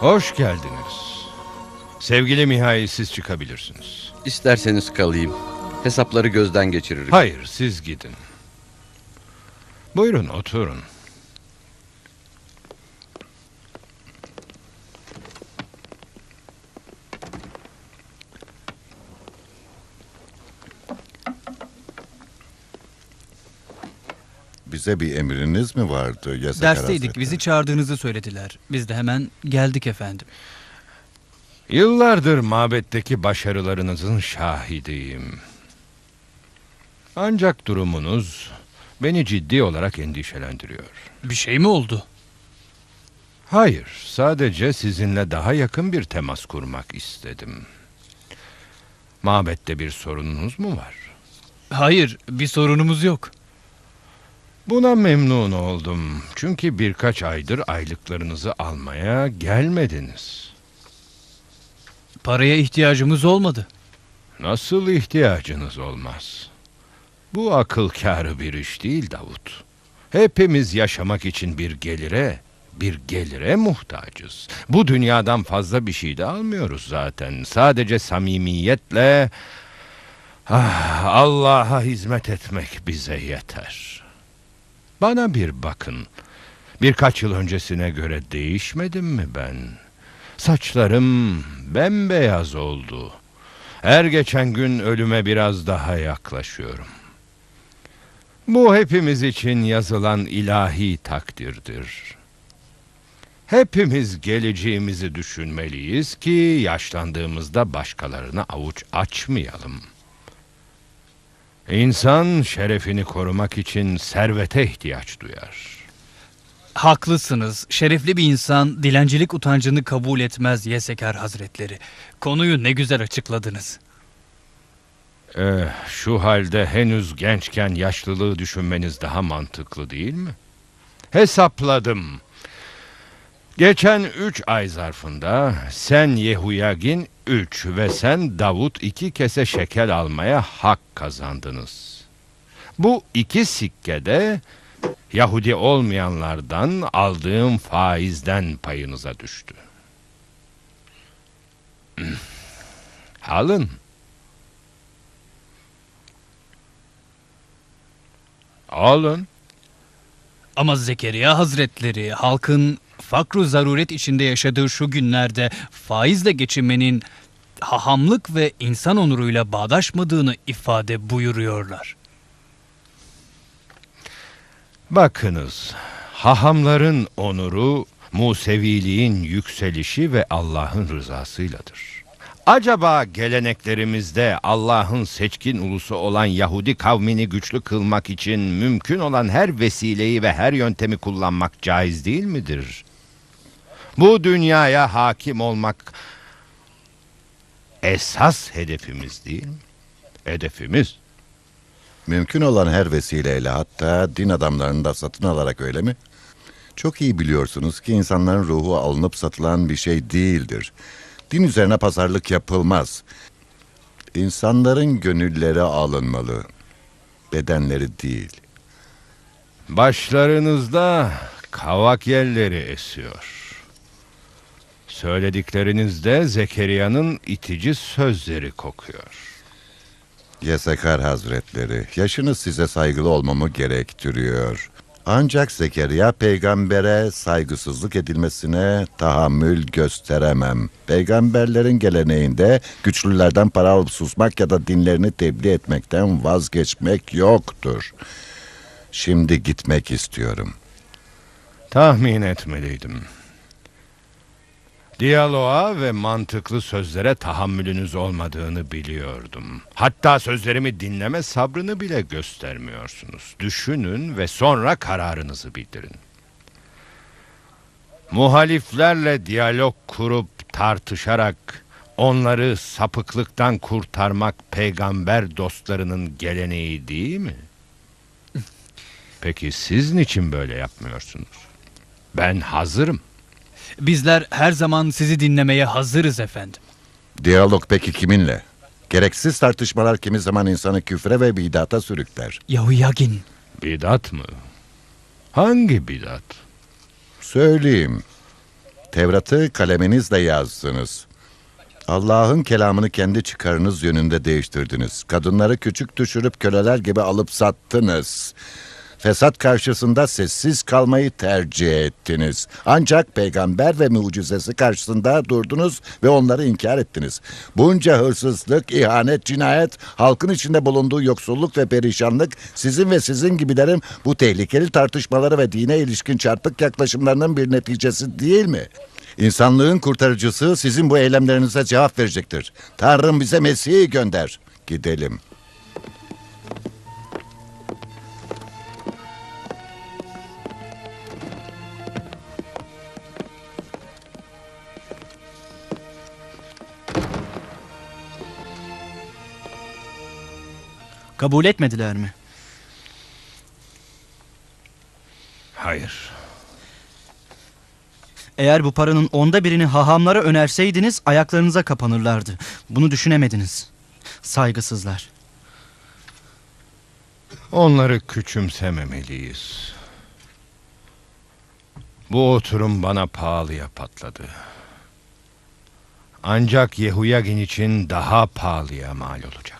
Hoş geldiniz. Sevgili Mihai siz çıkabilirsiniz. İsterseniz kalayım. Hesapları gözden geçiririm. Hayır siz gidin. Buyurun oturun. Bize bir emriniz mi vardı Yasak Dersteydik. Hazretleri? Bizi çağırdığınızı söylediler. Biz de hemen geldik efendim. Yıllardır mabetteki başarılarınızın şahidiyim. Ancak durumunuz beni ciddi olarak endişelendiriyor. Bir şey mi oldu? Hayır, sadece sizinle daha yakın bir temas kurmak istedim. Mabette bir sorununuz mu var? Hayır, bir sorunumuz yok. Buna memnun oldum. Çünkü birkaç aydır aylıklarınızı almaya gelmediniz. Paraya ihtiyacımız olmadı. Nasıl ihtiyacınız olmaz? Bu akıl kârı bir iş değil Davut. Hepimiz yaşamak için bir gelire, bir gelire muhtacız. Bu dünyadan fazla bir şey de almıyoruz zaten. Sadece samimiyetle ah, Allah'a hizmet etmek bize yeter. Bana bir bakın. Birkaç yıl öncesine göre değişmedim mi ben? Saçlarım bembeyaz oldu. Her geçen gün ölüme biraz daha yaklaşıyorum. Bu hepimiz için yazılan ilahi takdirdir. Hepimiz geleceğimizi düşünmeliyiz ki yaşlandığımızda başkalarına avuç açmayalım. İnsan şerefini korumak için servete ihtiyaç duyar. Haklısınız. Şerefli bir insan dilencilik utancını kabul etmez Yeseker Hazretleri. Konuyu ne güzel açıkladınız. Eh, şu halde henüz gençken yaşlılığı düşünmeniz daha mantıklı değil mi? Hesapladım. Geçen üç ay zarfında sen Yehuyagin üç ve sen Davut iki kese şekel almaya hak kazandınız. Bu iki sikkede Yahudi olmayanlardan aldığım faizden payınıza düştü. Alın. Alın. Ama Zekeriya Hazretleri halkın fakru zaruret içinde yaşadığı şu günlerde faizle geçinmenin hahamlık ve insan onuruyla bağdaşmadığını ifade buyuruyorlar. Bakınız, hahamların onuru, Museviliğin yükselişi ve Allah'ın rızasıyladır. Acaba geleneklerimizde Allah'ın seçkin ulusu olan Yahudi kavmini güçlü kılmak için mümkün olan her vesileyi ve her yöntemi kullanmak caiz değil midir? Bu dünyaya hakim olmak esas hedefimiz değil mi? Hedefimiz. Mümkün olan her vesileyle hatta din adamlarını da satın alarak öyle mi? Çok iyi biliyorsunuz ki insanların ruhu alınıp satılan bir şey değildir. Din üzerine pazarlık yapılmaz. İnsanların gönülleri alınmalı. Bedenleri değil. Başlarınızda kavak yelleri esiyor. Söylediklerinizde Zekeriya'nın itici sözleri kokuyor. Yesekar Hazretleri, yaşınız size saygılı olmamı gerektiriyor. Ancak Zekeriya peygambere saygısızlık edilmesine tahammül gösteremem. Peygamberlerin geleneğinde güçlülerden para alıp susmak ya da dinlerini tebliğ etmekten vazgeçmek yoktur. Şimdi gitmek istiyorum. Tahmin etmeliydim. Diyaloğa ve mantıklı sözlere tahammülünüz olmadığını biliyordum. Hatta sözlerimi dinleme sabrını bile göstermiyorsunuz. Düşünün ve sonra kararınızı bildirin. Muhaliflerle diyalog kurup tartışarak onları sapıklıktan kurtarmak peygamber dostlarının geleneği değil mi? Peki siz niçin böyle yapmıyorsunuz? Ben hazırım. Bizler her zaman sizi dinlemeye hazırız efendim. Diyalog peki kiminle? Gereksiz tartışmalar kimi zaman insanı küfre ve bidata sürükler. Yahuyagin. Bidat mı? Hangi bidat? Söyleyeyim. Tevrat'ı kaleminizle yazdınız. Allah'ın kelamını kendi çıkarınız yönünde değiştirdiniz. Kadınları küçük düşürüp köleler gibi alıp sattınız. Fesat karşısında sessiz kalmayı tercih ettiniz. Ancak peygamber ve mucizesi karşısında durdunuz ve onları inkar ettiniz. Bunca hırsızlık, ihanet, cinayet, halkın içinde bulunduğu yoksulluk ve perişanlık sizin ve sizin gibilerin bu tehlikeli tartışmaları ve dine ilişkin çarpık yaklaşımlarının bir neticesi değil mi? İnsanlığın kurtarıcısı sizin bu eylemlerinize cevap verecektir. Tanrım bize Mesih'i gönder. Gidelim. Kabul etmediler mi? Hayır. Eğer bu paranın onda birini hahamlara önerseydiniz ayaklarınıza kapanırlardı. Bunu düşünemediniz. Saygısızlar. Onları küçümsememeliyiz. Bu oturum bana pahalıya patladı. Ancak Yehuyagin için daha pahalıya mal olacak.